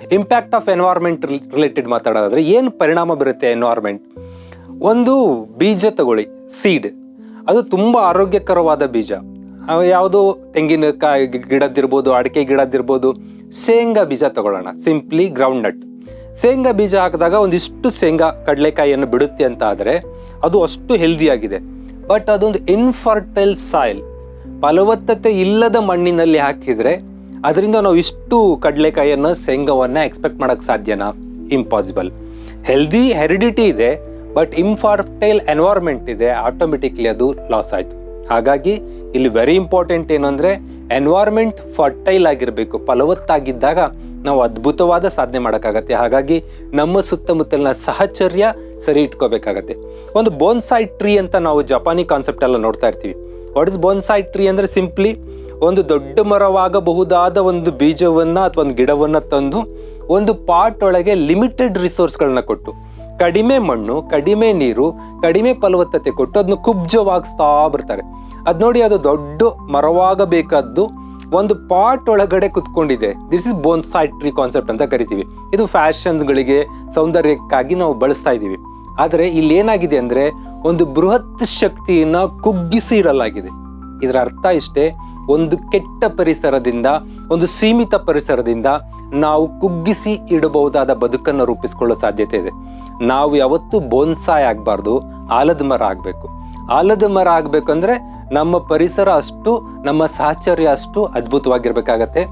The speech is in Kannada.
ಇಂಪ್ಯಾಕ್ಟ್ ಆಫ್ ಎನ್ವೈರ್ಮೆಂಟ್ ರಿಲೇಟೆಡ್ ಮಾತಾಡೋದಾದ್ರೆ ಏನು ಪರಿಣಾಮ ಬೀರುತ್ತೆ ಎನ್ವೈರ್ಮೆಂಟ್ ಒಂದು ಬೀಜ ತಗೊಳ್ಳಿ ಸೀಡ್ ಅದು ತುಂಬ ಆರೋಗ್ಯಕರವಾದ ಬೀಜ. ಯಾವುದು ತೆಂಗಿನಕಾಯಿ ಗಿಡದಿರ್ಬೋದು ಅಡಿಕೆ ಗಿಡದಿರ್ಬೋದು ಶೇಂಗಾ ಬೀಜ ತಗೊಳ್ಳೋಣ. ಸಿಂಪ್ಲಿ ಗ್ರೌಂಡ್ ನಟ್ ಶೇಂಗಾ ಬೀಜ ಹಾಕಿದಾಗ ಒಂದಿಷ್ಟು ಶೇಂಗಾ ಕಡಲೆಕಾಯಿಯನ್ನು ಬಿಡುತ್ತೆ ಅಂತ ಆದರೆ ಅದು ಅಷ್ಟು ಹೆಲ್ದಿಯಾಗಿದೆ ಬಟ್ ಅದೊಂದು ಇನ್ಫರ್ಟೈಲ್ ಸಾಯಿಲ್ ಫಲವತ್ತತೆ ಇಲ್ಲದ ಮಣ್ಣಿನಲ್ಲಿ ಹಾಕಿದ್ರೆ ಅದರಿಂದ ನಾವು ಇಷ್ಟು ಕಡಲೆಕಾಯಿಯನ್ನು, ಶೇಂಗವನ್ನು ಎಕ್ಸ್ಪೆಕ್ಟ್ ಮಾಡೋಕ್ಕೆ ಸಾಧ್ಯನಾ? ಇಂಪಾಸಿಬಲ್ ಹೆಲ್ದಿ ಹೆರಿಡಿಟಿ ಇದೆ ಬಟ್ ಇನ್ಫರ್ಟೈಲ್ ಎನ್ವೈರ್ಮೆಂಟ್ ಇದೆ ಆಟೋಮೆಟಿಕ್ಲಿ ಅದು ಲಾಸ್ ಆಯಿತು. ಹಾಗಾಗಿ ಇಲ್ಲಿ ವೆರಿ ಇಂಪಾರ್ಟೆಂಟ್ ಏನು ಅಂದರೆ ಎನ್ವೈರ್ಮೆಂಟ್ ಫರ್ಟೈಲ್ ಆಗಿರಬೇಕು, ಫಲವತ್ತಾಗಿದ್ದಾಗ ನಾವು ಅದ್ಭುತವಾದ ಸಾಧನೆ ಮಾಡೋಕ್ಕಾಗತ್ತೆ. ಹಾಗಾಗಿ ನಮ್ಮ ಸುತ್ತಮುತ್ತಲಿನ ಸಹಚರ್ಯ ಸರಿ ಇಟ್ಕೋಬೇಕಾಗತ್ತೆ. ಒಂದು ಬೋನ್ಸಾಯ್ ಟ್ರೀ ಅಂತ ನಾವು ಜಪಾನಿ ಕಾನ್ಸೆಪ್ಟ್ ಎಲ್ಲ ನೋಡ್ತಾ ಇರ್ತೀವಿ. ವಾಟ್ ಇಸ್ ಬೋನ್ಸಾಯ್ ಟ್ರೀ ಅಂದರೆ ಸಿಂಪ್ಲಿ ಒಂದು ದೊಡ್ಡ ಮರವಾಗಬಹುದಾದ ಒಂದು ಬೀಜವನ್ನ ಅಥವಾ ಒಂದು ಗಿಡವನ್ನ ತಂದು ಒಂದು ಪಾಟ್ ಒಳಗೆ ಲಿಮಿಟೆಡ್ ರಿಸೋರ್ಸ್ಗಳನ್ನ ಕೊಟ್ಟು, ಕಡಿಮೆ ಮಣ್ಣು, ಕಡಿಮೆ ನೀರು, ಕಡಿಮೆ ಫಲವತ್ತತೆ ಕೊಟ್ಟು ಅದನ್ನ ಕುಬ್ಜವಾಗಿಸ್ತಾ ಬರ್ತಾರೆ. ಅದು ನೋಡಿ ಅದು ದೊಡ್ಡ ಮರವಾಗಬೇಕಾದ್ದು ಒಂದು ಪಾಟ್ ಒಳಗಡೆ ಕುತ್ಕೊಂಡಿದೆ. This is bonsai tree concept ಅಂತ ಕರಿತೀವಿ. ಇದು ಫ್ಯಾಷನ್ಗಳಿಗೆ ಸೌಂದರ್ಯಕ್ಕಾಗಿ ನಾವು ಬಳಸ್ತಾ ಇದ್ದೀವಿ. ಆದರೆ ಇಲ್ಲಿ ಏನಾಗಿದೆ ಅಂದ್ರೆ ಒಂದು ಬೃಹತ್ ಶಕ್ತಿಯನ್ನ ಕುಗ್ಗಿಸಿ ಇಡಲಾಗಿದೆ. ಇದರ ಅರ್ಥ ಇಷ್ಟೇ? ಒಂದು ಕೆಟ್ಟ ಪರಿಸರದಿಂದ, ಒಂದು ಸೀಮಿತ ಪರಿಸರದಿಂದ ನಾವು ಕುಗ್ಗಿಸಿ ಇಡಬಹುದಾದ ಬದುಕನ್ನು ರೂಪಿಸಿಕೊಳ್ಳೋ ಸಾಧ್ಯತೆ ಇದೆ. ನಾವು ಯಾವತ್ತೂ ಬೋನ್ಸಾಯ್ ಆಗಬಾರ್ದು, ಆಲದ ಮರ ಆಗಬೇಕು. ಆಲದ ಮರ ಆಗಬೇಕಂದ್ರೆ ನಮ್ಮ ಪರಿಸರ ಅಷ್ಟು, ನಮ್ಮ ಸಾಹಚರ್ಯ ಅಷ್ಟು ಅದ್ಭುತವಾಗಿರ್ಬೇಕಾಗತ್ತೆ.